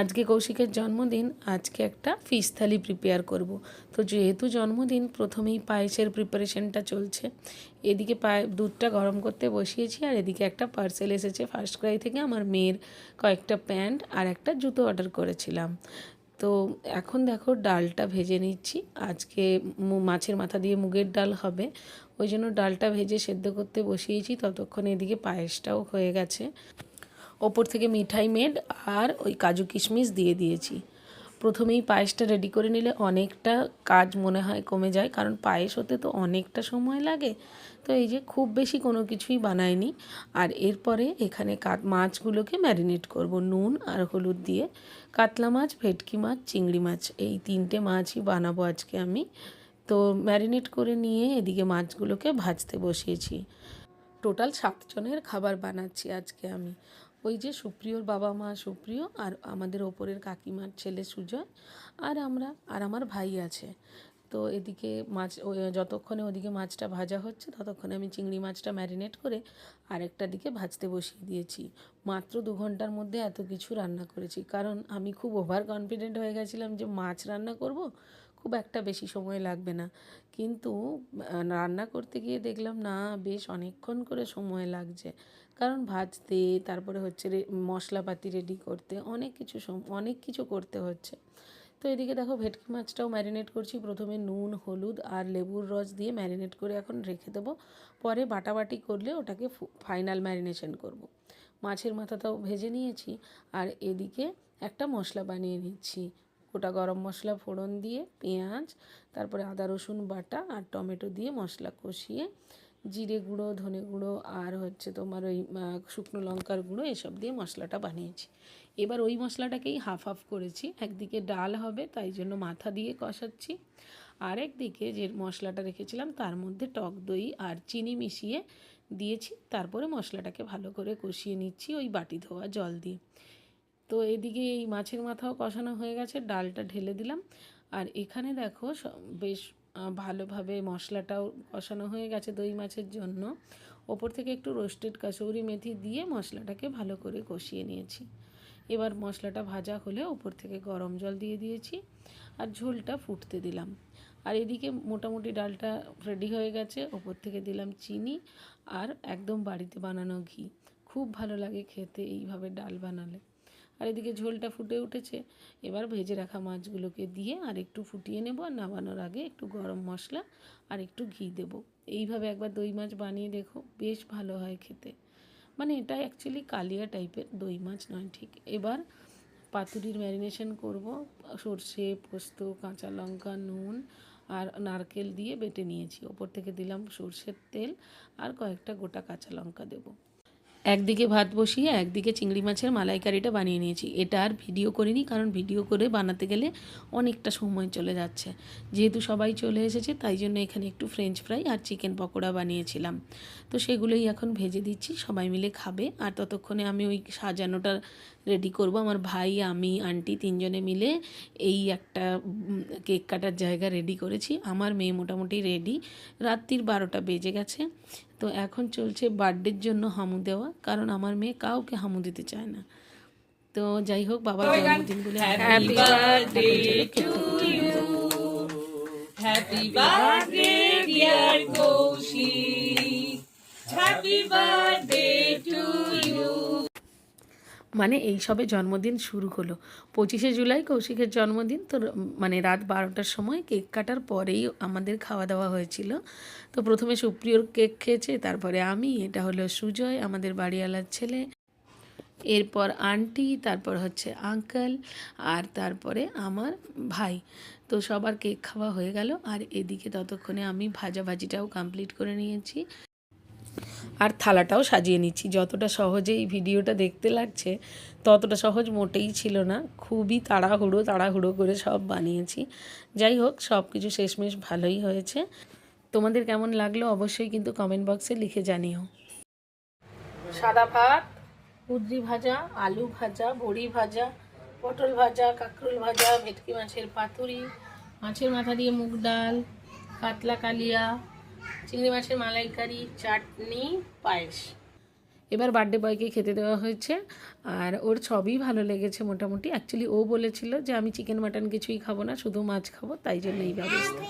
আজকে কৌশিকের জন্মদিন, আজকে একটা ফিশ থালি প্রিপেয়ার করব। তো যেহেতু জন্মদিন, প্রথমেই পায়েসের প্রিপারেশনটা চলছে। এদিকে পায়ে, দুধটা গরম করতে বসিয়েছি আর এদিকে একটা পার্সেল এসেছে। ফার্স্ট ক্রাই থেকে আমার মেয়ের কয়েকটা প্যান্ট আর একটা জুতো অর্ডার করেছিলাম। তো এখন দেখো ডালটা ভেজে নিচ্ছি। আজকে মাছের মাথা দিয়ে মুগের ডাল হবে। ওই জন্য ডালটা ভেজে সেদ্ধ করতে বসিয়েছি। ততক্ষণ এদিকে পায়েসটাও হয়ে গেছে। ওপর থেকে মিঠাই মেড আর ওই কাজু কিশমিশ দিয়ে দিয়েছি। প্রথমেই পায়েসটা রেডি করে নিলে অনেকটা কাজ মনে হয় কমে যায়, কারণ পায়েস হতে তো অনেকটা সময় লাগে। তো এই যে খুব বেশি কোনো কিছুই বানাইনি। আর এরপরে এখানে মাছগুলোকে ম্যারিনেট করব, নুন আর হলুদ দিয়ে। কাতলা মাছ, ভেটকি মাছ, চিংড়ি মাছ, এই তিনটে মাছই বানাবো আজকে আমি। তো ম্যারিনেট করে নিয়ে এদিকে মাছগুলোকে ভাজতে বসিয়েছি। টোটাল সাতজনের খাবার বানাচ্ছি আজকে আমি। ওই যে সুপ্রিয়র বাবা মা সুপ্রিয় আর আমাদের ওপরের কাকিমার ছেলে সুজয় আর আমরা আর আমার ভাই আছে। তো এদিকে মাছ যতক্ষণে ওদিকে মাছটা ভাজা হচ্ছে ততক্ষণে আমি চিংড়ি মাছটা ম্যারিনেট করে আরেকটা দিকে ভাজতে বসিয়ে দিয়েছি। মাত্র দু ঘণ্টার মধ্যে এত কিছু রান্না করেছি। কারণ আমি খুব ওভার কনফিডেন্ট হয়ে গেছিলাম যে মাছ রান্না করব খুব একটা বেশি সময় লাগবে না। কিন্তু রান্না করতে গিয়ে দেখলাম, না, বেশ অনেকক্ষণ করে সময় লাগছে। কারণ ভাজতে, তারপরে হচ্ছে মশলাপাতি রেডি করতে, অনেক কিছু অনেক কিছু করতে হচ্ছে। তো এদিকে দেখো, ভেটকি মাছটাও ম্যারিনেট করছি। প্রথমে নুন, হলুদ আর লেবুর রস দিয়ে ম্যারিনেট করে এখন রেখে দেবো। পরে বাটাবাটি করলে ওটাকে ফাইনাল ম্যারিনেশন করব। মাছের মাথাটাও ভেজে নিয়েছি। আর এদিকে একটা মশলা বানিয়ে নিচ্ছি। গোটা গরম মশলা ফোড়ন দিয়ে, পেঁয়াজ, তারপরে আদা, রসুন, বাটা আর টমেটো দিয়ে মশলা কষিয়ে, জিরে গুঁড়ো, ধনে গুঁড়ো আর হচ্ছে তোমার ওই শুকনো লঙ্কার গুঁড়ো এসব দিয়ে মশলাটা বানিয়েছি। এবার ওই মশলাটাকেই হাফ হাফ করেছি। একদিকে ডাল হবে, তাই জন্য মাথা দিয়ে কষাচ্ছি। আর একদিকে যে মশলাটা রেখেছিলাম, তার মধ্যে টক দই আর চিনি মিশিয়ে দিয়েছি। তারপরে মশলাটাকে ভালো করে কষিয়ে নিচ্ছি ওই বাটি ধোয়া জল দিয়ে। তো এদিকে এই মাছের মাথাও কষানো হয়ে গেছে, ডালটা ঢেলে দিলাম। আর এখানে দেখো বেশ ভালোভাবে মশলাটাও কষানো হয়ে গেছে দই মাছের জন্য। ওপর থেকে একটু রোস্টেড কাসৌরি মেথি দিয়ে মশলাটাকে ভালো করে কষিয়ে নিয়েছি। এবার মশলাটা ভাজা হলে ওপর থেকে গরম জল দিয়ে দিয়েছি আর ঝোলটা ফুটতে দিলাম। আর এদিকে মোটামুটি ডালটা রেডি হয়ে গেছে, ওপর থেকে দিলাম চিনি আর একদম বাড়িতে বানানো ঘি। খুব ভালো লাগে খেতে এইভাবে ডাল বানালে। আর এদিকে ঝোলটা ফুটে উঠেছে। এবার ভেজে রাখা মাছগুলোকে দিয়ে আর একটু ফুটিয়ে নেব আর নামানোর আগে একটু গরম মশলা আর একটু ঘি দেবো। এইভাবে একবার দই মাছ বানিয়ে দেখো, বেশ ভালো হয় খেতে। মানে এটা অ্যাকচুয়ালি কালিয়া টাইপের দই মাছ নয়, ঠিক? এবার পাতুরির ম্যারিনেশন করব, সর্ষে, পোস্ত, কাঁচা লঙ্কা, নুন আর নারকেল দিয়ে বেটে নিয়েছি। ওপর থেকে দিলাম সর্ষের তেল আর কয়েকটা গোটা কাঁচা লঙ্কা দেবো। একদিকে ভাত বসিয়ে, একদিকে চিংড়ি মাছের মালাইকারিটা বানিয়ে নিয়েছি। এটা আর ভিডিও করিনি, কারণ ভিডিও করে বানাতে গেলে অনেকটা সময় চলে যাচ্ছে। যেহেতু সবাই চলে এসেছে, তাই জন্য এখানে একটু ফ্রেঞ্চ ফ্রাই আর চিকেন পকোড়া বানিয়েছিলাম। তো সেগুলোই এখন ভেজে দিচ্ছি, সবাই মিলে খাবে। আর ততক্ষণে আমি ওই সাজানোটা রেডি করব। আমার ভাই, আমি, আন্টি তিনজনে মিলে এই একটা কেক কাটার জায়গা রেডি করেছি। আমার মেয়ে মোটামুটি রেডি রাত্রির বারোটা বেজে গেছে। তো এখন চলছে বার্থডের জন্য হামু দেওয়া কারণ আমার মেয়ে কাউকে হামু দিতে চায় না। তো যাই হোক বাবার জন্মদিন বলে Happy birthday মানে এই সবে জন্মদিন শুরু হলো। পঁচিশে জুলাই কৌশিকের জন্মদিন, তো মানে রাত বারোটার সময় কেক কাটার পরেই আমাদের খাওয়া দাওয়া হয়েছিল। তো প্রথমে সুপ্রিয়র কেক খেয়েছে, তারপরে আমি, এটা হলো সুজয়, আমাদের বাড়িওয়ালার ছেলে। এরপর আন্টি, তারপর হচ্ছে আঙ্কেল, আর তারপরে আমার ভাই। তো সবার কেক খাওয়া হয়ে গেল, আর এদিকে ততক্ষণে আমি ভাজাভাজিটাও কমপ্লিট করে নিয়েছি। আর থালাটাও সাজিয়ে নিচ্ছি। যতটা সহজে এই ভিডিওটা দেখতে লাগছে, ততটা সহজ মোটেই ছিল না। খুবই তাড়াহুড়ো তাড়াহুড়ো করে সব বানিয়েছি। যাই হোক সব কিছু শেষমেশ ভালোই হয়েছে। তোমাদের কেমন লাগল অবশ্যই কিন্তু কমেন্ট বক্সে লিখে জানিও। সাদা ভাত কুদ্রি ভাজা, আলু ভাজা, বড়ি ভাজা, পটল ভাজা, কাঁকরোল ভাজা, ভেটকি মাছের পাতুরি, মাছের মাথা দিয়ে মুগ ডাল, কাতলা কালিয়া চিংড়ি মাছের মালাইকারি, চাটনি, পায়েস। এবার বার্থডে বয়কে খেতে দেওয়া হয়েছে, আর ওর সবই ভালো লেগেছে মোটামুটি। অ্যাকচুয়ালি ও বলেছিল যে, আমি চিকেন, মাটন কিছুই খাব না, শুধু মাছ খাব, তাই জন্য এই ব্যবস্থা।